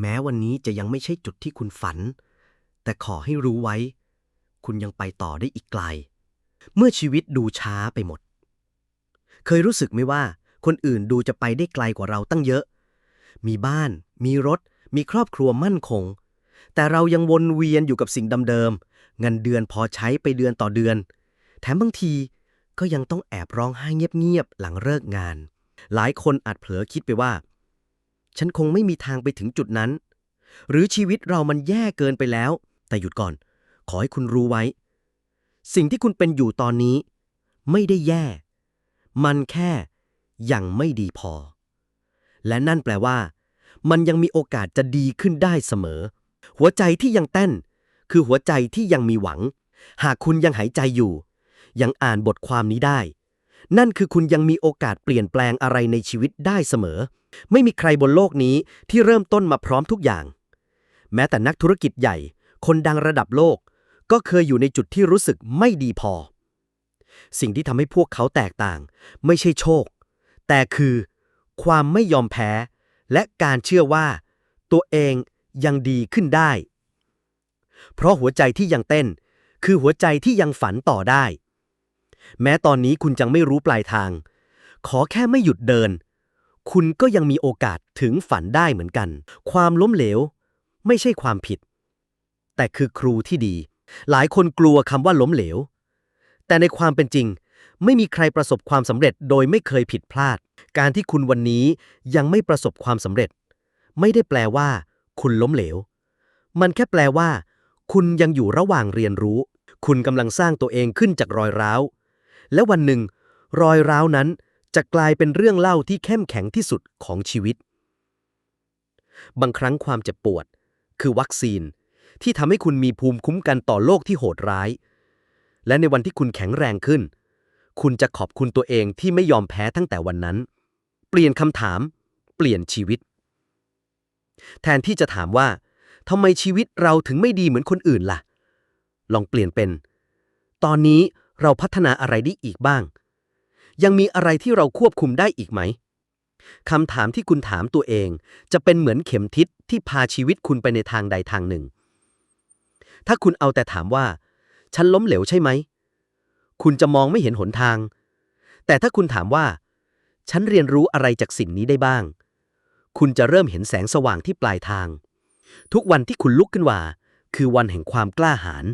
แม้วันนี้จะยังไม่ใช่จุดที่คุณฝัน แต่ขอให้รู้ไว้ คุณยังไปต่อได้อีกไกล เมื่อชีวิตดูช้าไปหมด เคยรู้สึกไหมว่า คนอื่นดูจะไปได้ไกลกว่าเราตั้งเยอะ มีบ้าน มีรถ มีครอบครัวมั่นคง แต่เรายังวนเวียนอยู่กับสิ่งเดิมๆเงินเดือนพอใช้ไปเดือนต่อเดือน แถมบางทีก็ยังต้องแอบร้องไห้เงียบๆหลังเลิกงาน หลายคนอาจเผลอคิดไปว่า ฉันคงไม่มีทางไปถึงจุดนั้น หรือชีวิตเรามันแย่เกินไปแล้ว แต่หยุดก่อน ขอให้คุณรู้ไว้ สิ่งที่คุณเป็นอยู่ตอนนี้ ไม่ได้แย่ มันแค่ยังไม่ดีพอ และนั่นแปลว่า มันยังมีโอกาสจะดีขึ้นได้เสมอ หัวใจที่ยังเต้น คือหัวใจที่ยังมีหวัง หากคุณยังหายใจอยู่ ยังอ่านบทความนี้ได้ นั่นคือคุณยังมีโอกาสเปลี่ยนแปลงอะไรในชีวิตได้เสมอ ไม่มีใครบนโลกนี้ที่เริ่มต้นมาพร้อมทุกอย่าง แม้แต่นักธุรกิจใหญ่ คนดังระดับโลก ก็เคยอยู่ในจุดที่รู้สึกไม่ดีพอ สิ่งที่ทำให้พวกเขาแตกต่าง ไม่ใช่โชค แต่คือ ความไม่ยอมแพ้ และการเชื่อว่า ตัวเองยังดีขึ้นได้ เพราะหัวใจที่ยังเต้น คือหัวใจที่ยังฝันต่อได้ แม้ตอนนี้คุณจังไม่รู้ปลายทาง ขอแค่ไม่หยุดเดิน คุณก็ยังมีโอกาสถึงฝันได้เหมือนกัน ความล้มเหลว ไม่ใช่ความผิด แต่คือครูที่ดี หลายคนกลัวคำว่าล้มเหลว แต่ในความเป็นจริง ไม่มีใครประสบความสำเร็จโดยไม่เคยผิดพลาด การที่คุณวันนี้ยังไม่ประสบความสำเร็จ ไม่ได้แปลว่า คุณล้มเหลว มันแค่แปลว่า คุณยังอยู่ระหว่างเรียนรู้ คุณกำลังสร้างตัวเองขึ้นจากรอยร้าว และวันหนึ่ง รอยร้าวนั้น จะกลายเป็นเรื่องเล่าที่เข้มแข็งที่สุดของชีวิต บางครั้งความเจ็บปวด คือวัคซีน ที่ทำให้คุณมีภูมิคุ้มกันต่อโลกที่โหดร้าย และในวันที่คุณแข็งแรงขึ้น คุณจะขอบคุณตัวเองที่ไม่ยอมแพ้ตั้งแต่วันนั้น เปลี่ยนคำถาม เปลี่ยนชีวิต แทนที่จะถามว่าทำไมชีวิตเราถึงไม่ดีเหมือนคนอื่นล่ะ ลองเปลี่ยนเป็น ตอนนี้เราพัฒนาอะไรได้อีกบ้าง ยังมีอะไรที่เราควบคุมได้อีกไหมคำถามที่คุณถามตัวเอง จะเป็นเหมือนเข็มทิศที่พาชีวิตคุณไปในทางใดทางหนึ่ง ถ้าคุณเอาแต่ถามว่า ฉันล้มเหลวใช่ไหม คุณจะมองไม่เห็นหนทาง แต่ถ้าคุณถามว่า ฉันเรียนรู้อะไรจากสิ่งนี้ได้บ้าง คุณจะเริ่มเห็นแสงสว่างที่ปลายทาง ทุกวันที่คุณลุกขึ้นว่า คือวันแห่งความกล้าหาญ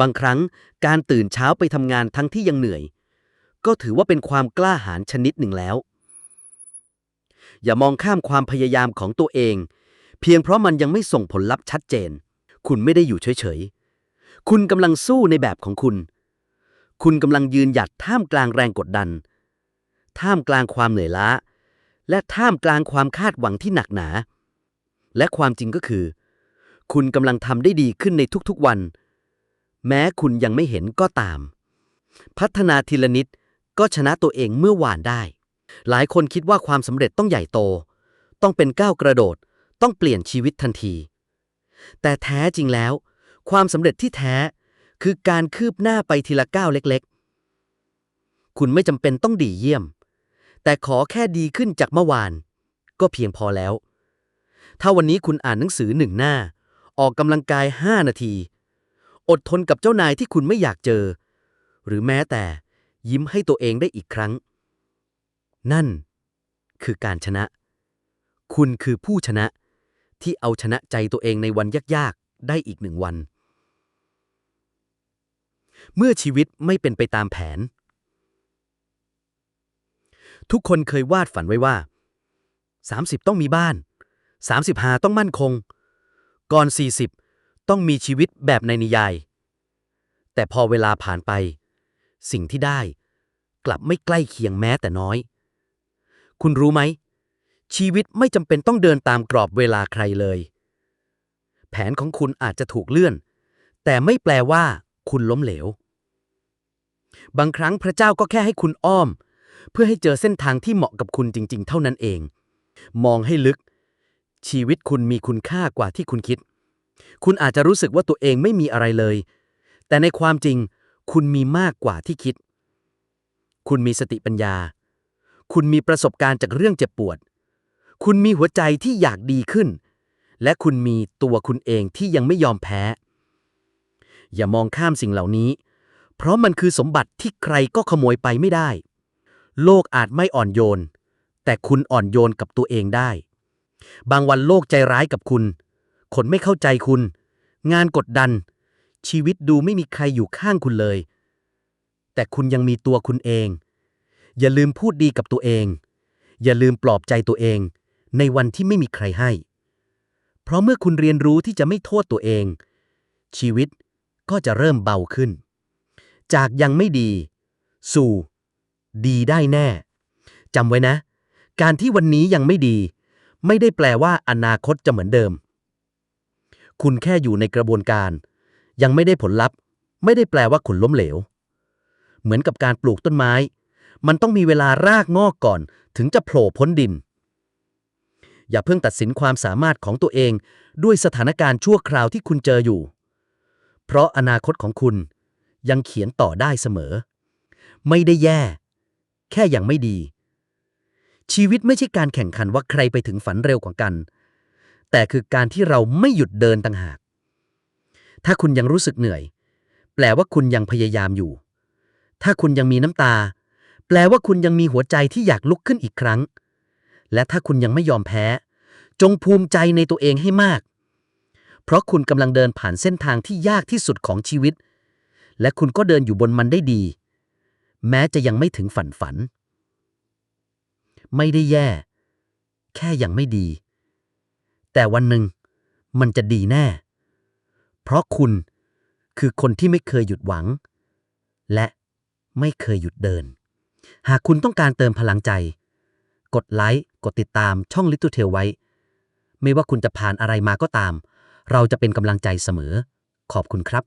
บางครั้งการตื่นเช้าไปทำงานทั้งที่ยังเหนื่อย ก็ถือว่าเป็นความกล้าหาญชนิดหนึ่งแล้ว อย่ามองข้ามความพยายามของตัวเอง เพียงเพราะมันยังไม่ส่งผลลัพธ์ชัดเจน คุณไม่ได้อยู่เฉยๆ คุณกำลังสู้ในแบบของคุณ คุณกำลังยืนหยัดท่ามกลางแรงกดดัน ท่ามกลางความเหนื่อยล้า และท่ามกลางความคาดหวังที่หนักหนา และความจริงก็คือ คุณกำลังทำได้ดีขึ้นในทุกๆวัน แม้คุณยังไม่เห็นก็ตามพัฒนาทีละนิด ก็ชนะตัวเองเมื่อวานได้ หลายคนคิดว่าความสำเร็จต้องใหญ่โต ต้องเป็นก้าวกระโดด ต้องเปลี่ยนชีวิตทันที แต่แท้จริงแล้ว ความสำเร็จที่แท้ คือการคืบหน้าไปทีละก้าวเล็กๆ คุณไม่จำเป็นต้องดีเยี่ยม แต่ขอแค่ดีขึ้นจากเมื่อวาน ก็เพียงพอแล้ว ถ้าวันนี้คุณอ่านหนังสือหนึ่งหน้า ออกกำลังกาย 5 นาที อดทนกับเจ้านายที่คุณไม่อยากเจอ หรือแม้แต่ ยิ้มให้ตัวเองได้อีกครั้ง นั่น คือการชนะ คุณคือผู้ชนะ ที่เอาชนะใจตัวเองในวันยากๆ ได้อีกหนึ่งวัน เมื่อชีวิตไม่เป็นไปตามแผน ทุกคนเคยวาดฝันไว้ว่า 30 ต้องมีบ้าน 35 ต้องมั่นคง ก่อน 40 ต้องมีชีวิตแบบในนิยาย แต่พอเวลาผ่านไป สิ่งที่ได้ กลับไม่ใกล้เคียงแม้แต่น้อย คุณรู้ไหม ชีวิตไม่จำเป็นต้องเดินตามกรอบเวลาใครเลย แผนของคุณอาจจะถูกเลื่อน แต่ไม่แปลว่า คุณล้มเหลว บางครั้งพระเจ้าก็แค่ให้คุณอ้อม เพื่อให้เจอเส้นทางที่เหมาะกับคุณจริง ๆ เท่านั้นเอง มองให้ลึก ชีวิตคุณมีคุณค่ากว่าที่คุณคิด คุณอาจจะรู้สึกว่าตัวเองไม่มีอะไรเลย แต่ในความจริง คุณมีมากกว่าที่คิด คุณมีสติปัญญา คุณมีประสบการณ์จากเรื่องเจ็บปวด คุณมีหัวใจที่อยากดีขึ้น และคุณมีตัวคุณเองที่ยังไม่ยอมแพ้ อย่ามองข้ามสิ่งเหล่านี้ เพราะมันคือสมบัติที่ใครก็ขโมยไปไม่ได้ โลกอาจไม่อ่อนโยน แต่คุณอ่อนโยนกับตัวเองได้ บางวันโลกใจร้ายกับคุณ คนไม่เข้าใจคุณ งานกดดัน ชีวิตดูไม่มีใครอยู่ข้างคุณเลย แต่คุณยังมีตัวคุณเอง อย่าลืมพูดดีกับตัวเอง อย่าลืมปลอบใจตัวเอง ในวันที่ไม่มีใครให้ เพราะเมื่อคุณเรียนรู้ที่จะไม่โทษตัวเอง ชีวิตก็จะเริ่มเบาขึ้น จากยังไม่ดี สู่ ดีได้แน่จำไว้นะ การที่วันนี้ยังไม่ดี ไม่ได้แปลว่าอนาคตจะเหมือนเดิม คุณแค่อยู่ในกระบวนการ ยังไม่ได้ผลลัพธ์ ไม่ได้แปลว่าคุณล้มเหลว เหมือนกับการปลูกต้นไม้ มันต้องมีเวลารากงอกก่อน ถึงจะโผล่พ้นดิน อย่าเพิ่งตัดสินความสามารถของตัวเอง ด้วยสถานการณ์ชั่วคราวที่คุณเจออยู่ เพราะอนาคตของคุณยังเขียนต่อได้เสมอ ไม่ได้แย่ แค่ยังไม่ดี ชีวิตไม่ใช่การแข่งขันว่าใครไปถึงฝันเร็วกว่ากัน แต่คือการที่เราไม่หยุดเดินต่างหาก ถ้าคุณยังรู้สึกเหนื่อย แปลว่าคุณยังพยายามอยู่ ถ้าคุณยังมีน้ำตา แปลว่าคุณยังมีหัวใจที่อยากลุกขึ้นอีกครั้ง และถ้าคุณยังไม่ยอมแพ้ จงภูมิใจในตัวเองให้มาก เพราะคุณกำลังเดินผ่านเส้นทางที่ยากที่สุดของชีวิต และคุณก็เดินอยู่บนมันได้ดี แม้จะยังไม่ถึงฝันฝัน ไม่ได้แย่ แค่ยังไม่ดี แต่วันหนึ่งมันจะดีแน่ เพราะคุณคือคนที่ไม่เคยหยุดหวัง และไม่เคยหยุดเดิน หากคุณต้องการเติมพลังใจ กดไลค์กดติดตามช่อง Little Tail ไว้ ไม่ว่าคุณจะผ่านอะไรมาก็ตาม เราจะเป็นกำลังใจเสมอ ขอบคุณครับ